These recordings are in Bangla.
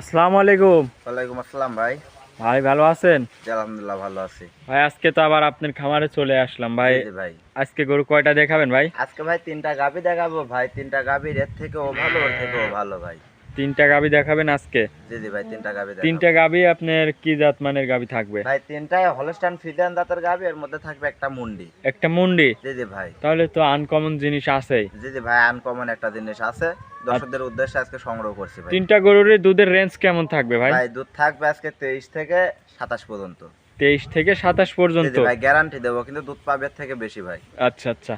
আসসালামু আলাইকুম ওয়ালাইকুম আসসালাম ভাই। ভাই ভালো আছেন? আলহামদুলিল্লাহ ভালো আছি। ভাই আজকে তো আবার আপনার খামারে চলে আসলাম ভাই। ভাই। আজকে গরু কয়টা দেখাবেন ভাই? আজকে ভাই তিনটা গাভী দেখাবো ভাই। তিনটা গাভীর এর থেকেও ভালো ওর থেকেও ভালো ভাই। তিনটা গাবি দেখাবেন আজকে? জি জি ভাই তিনটা দেখাবো। তিনটা গাবি আপনার কি জাত মানের গাবি থাকবে? ভাই তিনটাই হলস্টান ফিজিয়ান দাঁতের গাভি এর মধ্যে থাকবে একটা মুন্ডি। একটা মুন্ডি? জি জি ভাই। তাহলে তো আনকমন জিনিস আছেই। জি জি ভাই আনকমন একটা জিনিস আছে। দর্শকদের উদ্দেশ্যে আজকে সংগ্রহ করছি ভাই। তিনটা গরুর দুধের রেঞ্জ কেমন থাকবে ভাই? ভাই দুধ থাকবে আজকে তেইশ থেকে সাতাশ পর্যন্ত। তেইশ থেকে সাতাশ জি পর্যন্ত? জি ভাই গ্যারান্টি দেবো কিন্তু দুধ পাবে এর থেকে বেশি ভাই। আচ্ছা আচ্ছা।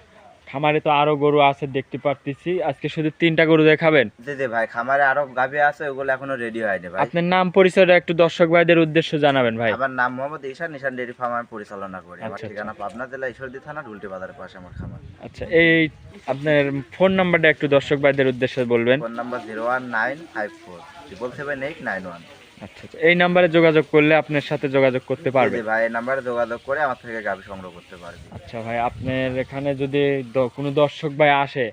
খামারে তো আরও গরু আছে দেখতে পারতেছি। আজকে শুধু তিনটা গরু দেখাবেন? ভাই খামারে আরও গাভি আছে ওগুলো এখনও রেডি হয়নি ভাই। আপনার নাম পরিচয়টা একটু দর্শক ভাইদের উদ্দেশ্য জানাবেন ভাই। আমার নাম মোহাম্মদ ঈশান নিশান ডেয়ারি ফার্ম আমি পরিচালনা করি। আমার আচ্ছা, ঠিকানা পাবনা জেলা ঈশ্বরদী থানা ঢুলটি বাজারের পাশে আমার খামার। আচ্ছা এই আপনার ফোন নাম্বারটা একটু দর্শক ভাইদের উদ্দেশ্যে বলবেন। Phone number zero one nine five four triple seven eight nine one আচ্ছা আচ্ছা। এই নাম্বারে যোগাযোগ করলে আপনার সাথে যোগাযোগ করতে পারবে? ভাই এই নাম্বারে যোগাযোগ করে আমার থেকে গাভি সংগ্রহ করতে পারবে। আচ্ছা ভাই আপনার এখানে যদি দ- কোনো দর্শক ভাই আসে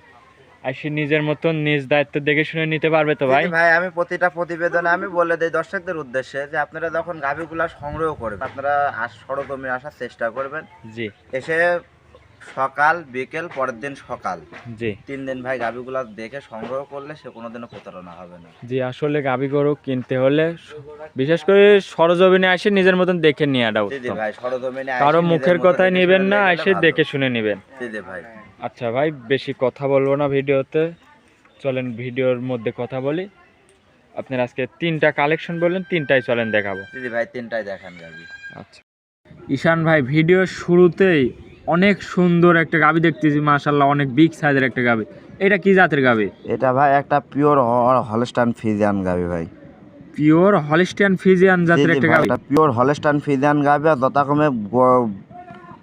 আসে নিজের মতন নিজ দায়িত্ব দেখে শুনে নিতে পারবে তো ভাই জি, ভাই? আমি প্রতিটা প্রতিবেদনে আমি বলে দিই দর্শকদের উদ্দেশ্যে যে আপনারা যখন গাভিগুলা সংগ্রহ করবেন আপনারা আস সরজমিনে আসার চেষ্টা করবেন। জি। এসে সকাল বিকেল পরের দিন সকাল। জি। তিন দিন ভাই গাভিগুলা দেখে সংগ্রহ করলে সে কোনোদিনও প্রতারণা হবে না। জি আসলে গাবি গরু কিনতে হলে বিশেষ করে সরজমিনে আসে নিজের মতন দেখে নেওয়াটা জি জি উত্তম। ভাই সরজমিনে কারও মুখের মতো কথাই দেখে নেবেন না নিলে এসে ভালো। দেখে শুনে নেবেন। জি জি ভাই। আচ্ছা ভাই বেশি কথা বলব না ভিডিওতে। চলেন ভিডিওর মধ্যে কথা বলি। আপনার আজকে তিনটা কালেকশন বললেন তিনটাই চলেন দেখাবো। জি জি ভাই তিনটাই দেখান গাভি। আচ্ছা। ঈশান ভাই ভিডিওর শুরুতেই অনেক সুন্দর একটা গাবি দেখতেছি মাশাল্লাহ অনেক বিগ সাইজের একটা গাবি। এটা কি জাতের গাবি? এটা ভাই একটা পিওর হলস্টান ফিজিয়ান গাবি ভাই। পিওর হলিস্টিয়ান ফিজিয়ান জাতের একটা গাবি। এটা পিওর হলস্টান ফিজিয়ান গাবি আর যথাক্রমে গ-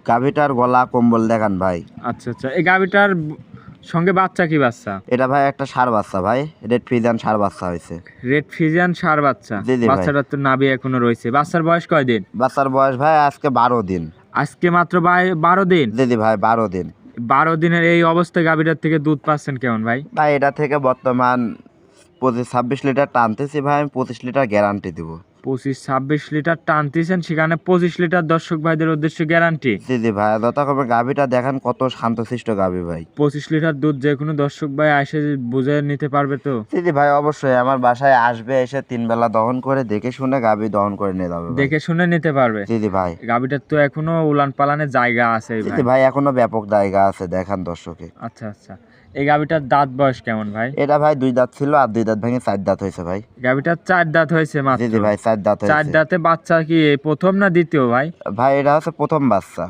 গাভিটার গলা কম্বল দেখান ভাই। আচ্ছা আচ্ছা এই গাবিটার সঙ্গে বাচ্চা কি বাচ্চা? এটা ভাই একটা সার বাচ্চা ভাই রেড ফিজিয়ান সার বাচ্চা হয়েছে। রেড ফিজিয়ান সার বাচ্চা? বাচ্চাটার তো নাবি এখনও রয়েছে। বাচ্চার বয়স কয় দিন বাচ্চার বয়স ভাই আজকে বারো দিন। আজকে মাত্র ভাই বারো দিন। দিদি ভাই বারো দিন। বারো দিনের এই অবস্থা গাভীটার থেকে দুধ পাচ্ছেন কেমন ভাই? ভাই এটা থেকে বর্তমান পঁচিশ ছাব্বিশ লিটার টানতেছি ভাই আমি পঁচিশ লিটার গ্যারান্টি দিব। পঁচিশ ছাব্বিশ লিটার টানতেছেন সেখানে পঁচিশ লিটার দর্শক ভাইদের উদ্দেশ্যে গ্যারান্টি জি জি ভাই যথাক্রমে গাভিটা দেখেন কত শান্তশিষ্ট গাভি ভাই। পঁচিশ লিটার দুধ যে কোনো দর্শক ভাই এসে বুঝে নিতে পারবে তো। জি জি ভাই অবশ্যই আমার বাসায় আসবে এসে তিন বেলা দহন করে দেখে শুনে গাভি দহন করে নিয়ে যাবে দেখে শুনে নিতে পারবে। জি জি ভাই। গাবিটার তো এখনও উলান পালানের জায়গা আছে ভাই। ভাই এখনও ব্যাপক জায়গা আছে দেখান দর্শকে। আচ্ছা আচ্ছা। এই গাবিটার দাঁত বয়স কেমন ভাই? এটা ভাই দুই দাঁত ছিল আর দুই দাঁত ভেঙে চার দাঁত হয়েছে ভাই। গাবিটার চার দাঁত হয়েছে মাত্র? জি ভাই চার দাঁত চার দাঁতে বাচ্চা কি প্রথম না দ্বিতীয় ভাই? ভাই এটা হচ্ছে প্রথম বাচ্চা।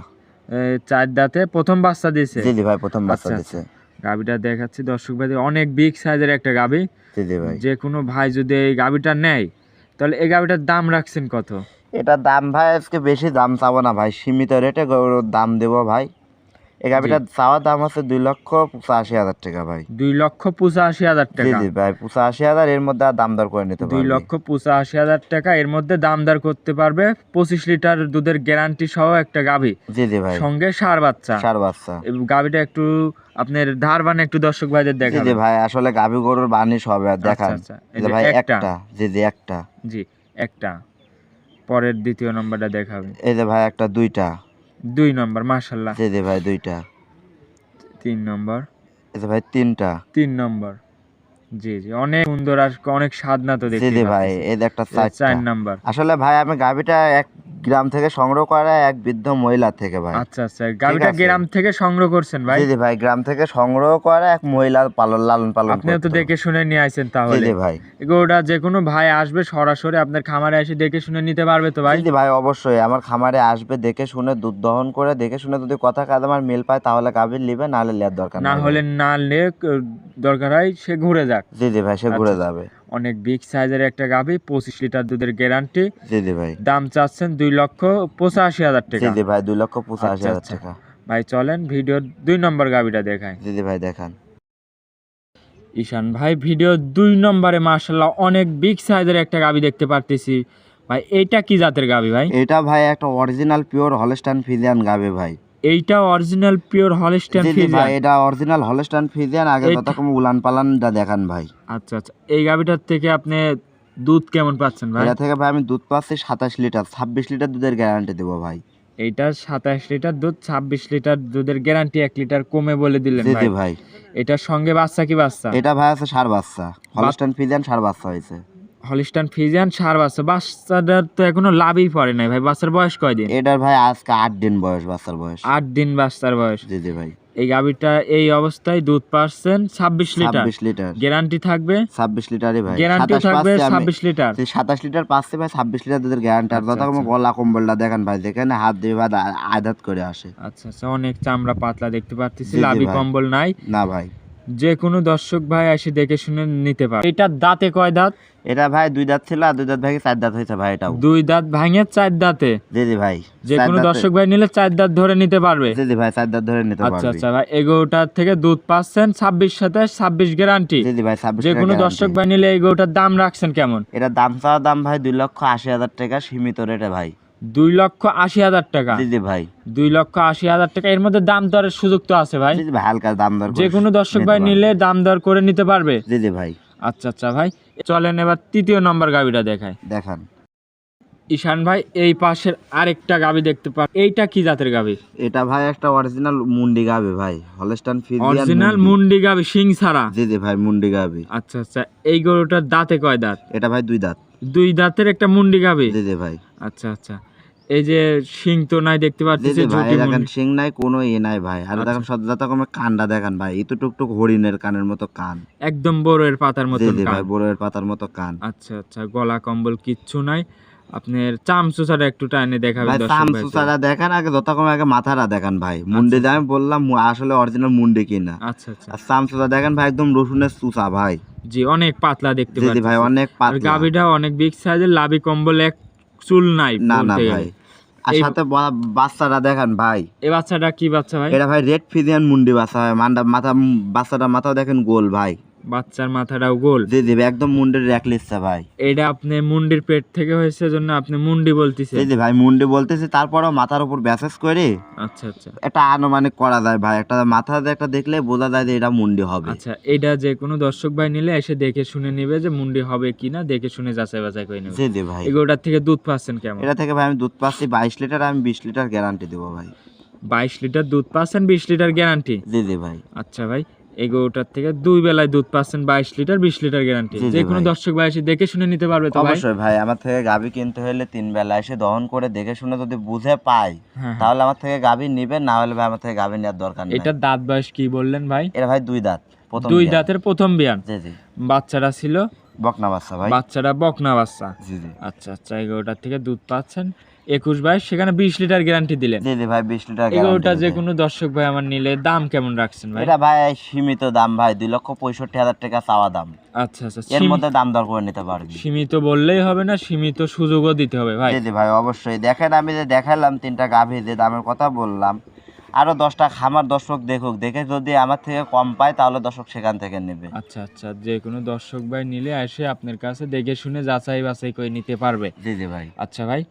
চার দাঁতে প্রথম বাচ্চা দিয়েছে? জি জি ভাই প্রথম বাচ্চা আচ্ছা, দিচ্ছে গাবিটা দেখাচ্ছি দর্শক ভাই অনেক বিগ সাইজের একটা গাবি। জি জি ভাই। যে কোনো ভাই যদি এই গাবিটা নেয় তাহলে এই গাবিটার দাম রাখছেন কত? এটা দাম ভাই আজকে বেশি দাম চাবো না ভাই সীমিত রেটে গরুর দাম দেবো ভাই। এই গাভিটার চাওয়া দাম হচ্ছে দুই লক্ষ পঁচাশি হাজার টাকা ভাই। দুই লক্ষ পঁচাশি হাজার টাকা? জি ভাই পঁচাশি হাজার এর মধ্যে দাম দর করে নিতে দুই লক্ষ পঁচাশি হাজার টাকা এর মধ্যে দাম দর করতে পারবে। পঁচিশ লিটার দুধের গ্যারান্টি সহ একটা গাভি। জি জি ভাই। সঙ্গে সার বাচ্চা। সার বাচ্চা। গাভিটা একটু আপনার ধার বানে একটু দর্শক ভাইদের দেখাবেন জি ভাই আসলে গাভি গরুর বানিশ হবে আর দেখান। আচ্ছা, ভাই একটা। একটা। জি জি একটা। জি একটা। পরের দ্বিতীয় নম্বরটা দেখাবেন এই যে ভাই একটা দুইটা। দুই নম্বর মাশাল্লাহ জি জি ভাই দুইটা। তিন নম্বর। এই যে ভাই তিনটা। তিন নম্বর। জি জি। অনেক সুন্দর আর অনেক স্বাদ না তো জি দেখতে জি ভাই এই একটা চার নাম্বার। আসলে ভাই আমি গাভিটা এক গ্রাম থেকে সংগ্রহ করা এক বৃদ্ধ মহিলা থেকে ভাই। আচ্ছা আচ্ছা। গাবিটা গ্রাম থেকে সংগ্রহ করছেন ভাই? জি ভাই গ্রাম থেকে সংগ্রহ করে এক মহিলা পালন লালন পালন আপনিও তো দেখে শুনে নিয়ে আসেন তাহলে জি ভাই। এগুলোটা যে কোনো ভাই আসবে সরাসরি আপনার খামারে এসে দেখে শুনে নিতে পারবে তো ভাই? জি ভাই অবশ্যই। আমার খামারে আসবে দেখে শুনে দুধ দহন করে দেখে শুনে যদি কথা কাদামার মিল পায় তাহলে গাভীর নিবে নাহলে লেয়ার দরকার না হলে না লে দরকার হয় সে ঘুরে যাক। জি জি ভাই সে ঘুরে আচ্ছা। যাবে। অনেক বিগ সাইজের একটা গাভি পঁচিশ লিটার দুধের গ্যারান্টি জি জি ভাই। দাম চাচ্ছেন দুই লক্ষ পঁচাশি হাজার জি টাকা। জি ভাই দুই লক্ষ পঁচাশি আচ্ছা, হাজার আচ্ছা। টাকা। ভাই চলেন ভিডিওর দুই নম্বর গাভিটা দেখায় জি জি ভাই দেখান। ঈশান ভাই ভিডিও দুই নম্বরে মার্শাল্লাহ অনেক বিগ সাইজের একটা গাভি দেখতে পারতেছি। ভাই এটা কি জাতের গাভি ভাই? এটা ভাই একটা অরিজিনাল পিওর হলস্টান ফিজিয়ান গাবে ভাই। এইটা অরিজিনাল পিওর জি ভাই এটা অরিজিনাল হলস্টান ফিজিয়ান আগে এইটা- যতরকম উলান পালানটা দেখান ভাই। আচ্ছা আচ্ছা এই গাভিটার থেকে আপনি দুধ কেমন পাচ্ছেন ভাই? এটা থেকে ভাই আমি দুধ পাচ্ছি সাতাশ লিটার ছাব্বিশ লিটার দুধের গ্যারান্টি দেবো ভাই। এইটা সাতাশ লিটার দুধ ছাব্বিশ লিটার দুধের গ্যারান্টি এক লিটার কমে বলে দিলেন ভাই জি ভাই। এটার সঙ্গে বাচ্চা কি বাচ্চা? এটা ভাই আছে সার বাচ্চা। হলস্টান ফিজিয়ান সার বাচ্চা হয়েছে। হলিস্টান ফিজিয়ান সার বাচ্চা। বাচ্চাটার তো এখনও লাভই পড়ে নাই ভাই। বাচ্চার বয়স কয়দিন? এটার ভাই আজকে আট দিন বয়স বাচ্চার বয়স। আট দিন বাচ্চার বয়স। জি জি ভাই। এই গাভীটা এই অবস্থায় দুধ পাচ্ছেন ছাব্বিশ লিটার। লিটার। গ্যারান্টি থাকবে? ছাব্বিশ লিটারই ভাই। গ্যারান্টি থাকবে ছাব্বিশ লিটার। সাতাশ লিটার পাচ্ছি ভাই ছাব্বিশ লিটার দুধের গ্যারান্টি। আর আচ্ছা, যত আচ্ছা। গলা কম্বলটা দেখেন ভাই যেখানে হাত দিয়ে ভাই আঘাত করে আসে। আচ্ছা আচ্ছা অনেক চামড়া পাতলা দেখতে পাচ্ছি লাভি কম্বল নাই। না ভাই। যে কোনো দর্শক ভাই এসে দেখে শুনে নিতে পারে। এটা দাঁতে কয় দাঁত? এটা ভাই দুই দাঁত ছিল আর দুই দাঁত ভাই চার দাঁত হয়েছে ভাই এটাও। দুই দাঁত ভাঙে চার দাঁতে? জি জি ভাই যে কোনো দর্শক ভাই নিলে চার দাঁত ধরে নিতে পারবে? জি জি ভাই চার দাঁত ধরে নিতে আচ্ছা আচ্ছা ভাই এগোটার থেকে দুধ পাচ্ছেন ছাব্বিশ সাথে ছাব্বিশ গ্যারান্টি জি জি ভাই ছাব্বিশ যে কোনো দর্শক ভাই নিলে এগোটার দাম রাখছেন কেমন? এটা দাম চাওয়া দাম ভাই দুই লক্ষ আশি হাজার টাকা সীমিত রেটে ভাই। দুই লক্ষ আশি হাজার টাকা। জি ভাই। দুই লক্ষ আশি হাজার টাকা। এর মধ্যে দাম দরের সুযোগ তো আছে ভাই। হালকা দাম দর যে কোনো দর্শক ভাই নিলে দাম দর করে নিতে পারবে। জি ভাই। আচ্ছা আচ্ছা ভাই। চলেন এবার তৃতীয় নম্বর গাবিটা দেখায় দেখান। ঈশান ভাই এই পাশের আরেকটা গাবি দেখতে পান এইটা কি জাতের গাবি? এটা ভাই একটা অরিজিনাল মুন্ডি গাবে ভাই। হলস্টান ফিজিয়ান অরিজিনাল মুন্ডি গাবি সিং ছাড়া। জি জি ভাই মুন্ডি গাবে। আচ্ছা আচ্ছা এই গরুটার দাঁতে কয় দাঁত? এটা ভাই দুই দাঁত। দুই দাঁতের একটা মুন্ডি গাবি? জি জি ভাই। আচ্ছা আচ্ছা। এই যে শিং তো নাই দেখতে পাচ্ছি ভাই দেখেন। সিং নাই কোনো ই নাই ভাই। আর আচ্ছা। দেখেন সজ্জাতা কমে কানটা দেখেন ভাই এই তো টুকটুক হরিণের কানের মতো কান। একদম বড়ের পাতার কান। ভাই বড়ের পাতার মতো কান। আচ্ছা আচ্ছা গলা কম্বল কিচ্ছু নাই। আপনার চামচুচাটা একটু টাইনে দেখাবেন সাম দেখেন আগে যত কমে আগে মাথাটা দেখেন ভাই। মুন্ডি দিয়ে আমি বললাম আসলে অরিজিনাল মুন্ডি কিনা। আচ্ছা আচ্ছা। আর সুসা দেখেন ভাই একদম রসুনের সুসা ভাই। জি অনেক পাতলা দেখতে জি ভাই অনেক পাতলা। গাবিটা অনেক বিগ সাইজের লাভি কম্বল এক চুল নাই না না ভাই। আর সাথে বাচ্চাটা দেখেন ভাই। এই বাচ্চাটা কি বাচ্চা ভাই? এটা ভাই রেড ফিজিয়ান মুন্ডি বাচ্চা ভাই মান্ডা মাথা বাচ্চাটা মাথাও দেখেন গোল ভাই। বাচ্চার মাথাটাও গোল। জি জি একদম মুন্ডির র্যাক লিখছে ভাই। এটা আপনি মুন্ডির পেট থেকে হয়েছে জন্য আপনি মুন্ডি বলতেছে জি জি ভাই মুন্ডি বলতেছি তারপরেও মাথার উপর ব্যাসেস করে আচ্ছা আচ্ছা। একটা আনুমানিক করা যায় ভাই একটা মাথাতে একটা দেখলে বোঝা যায় যে এটা মুন্ডি হবে। আচ্ছা এটা যে কোনো দর্শক ভাই নিলে এসে দেখে শুনে নেবে যে মুন্ডি হবে কিনা দেখে শুনে যাচাই বাছাই করে নেবে। জি জি ভাই। এগুলোটার থেকে দুধ পাচ্ছেন কেমন? এটা থেকে ভাই আমি দুধ পাচ্ছি বাইশ লিটার আমি বিশ লিটার গ্যারান্টি দেবো ভাই। বাইশ লিটার দুধ পাচ্ছেন বিশ লিটার গ্যারান্টি? জি জি ভাই। আচ্ছা ভাই এগোটার থেকে দুই বেলায় দুধ পাচ্ছেন বাইশ লিটার বিশ লিটার গ্যারান্টি যে কোনো দর্শক ভাই এসে দেখে শুনে নিতে পারবে তো অবশ্যই ভাই আমার থেকে গাভি কিনতে হলে তিন বেলা এসে দহন করে দেখে শুনে যদি বুঝে পাই হ্যাঁ হ্যাঁ। তাহলে আমার থেকে গাভি নিবেন না হলে ভাই আমার থেকে গাভি নেওয়ার দরকার নেই। এটার দাঁত বয়স কি বললেন ভাই? এটা ভাই দুই দাঁত দুই দাঁতের প্রথম বিয়ান। জি জি। বাচ্চাটা ছিল? বকনা বাচ্চা ভাই। বাচ্চাটা বকনা বাচ্চা। জি জি। আচ্ছা আচ্ছা এগারোটার থেকে দুধ পাচ্ছেন। একুশ ভাই সেখানে বিশ লিটার গ্যারান্টি দিলেন। জি জি ভাই বিশ লিটার guarantee যে কোনো দর্শক ভাই আমার নিলে দাম কেমন রাখছেন ভাই? এটা ভাই সীমিত দাম ভাই দুই লক্ষ পঁয়ষট্টি হাজার টাকা চাওয়া দাম। আচ্ছা আচ্ছা এর মধ্যে দাম দর করে নিতে পারবি। সীমিত বললেই হবে না সীমিত সুযোগও দিতে হবে ভাই। জি ভাই অবশ্যই। দেখেন আমি যে দেখালাম তিনটা গাভি যে দামের কথা বললাম আরও দশটা খামার দর্শক দেখুক দেখে যদি আমার থেকে কম পায় তাহলে দর্শক সেখান থেকে নেবে। আচ্ছা আচ্ছা যে কোনো দর্শক ভাই নিলে এসে আপনার কাছে দেখে শুনে যাচাই বাছাই করে নিতে পারবে। জি জি ভাই। আচ্ছা ভাই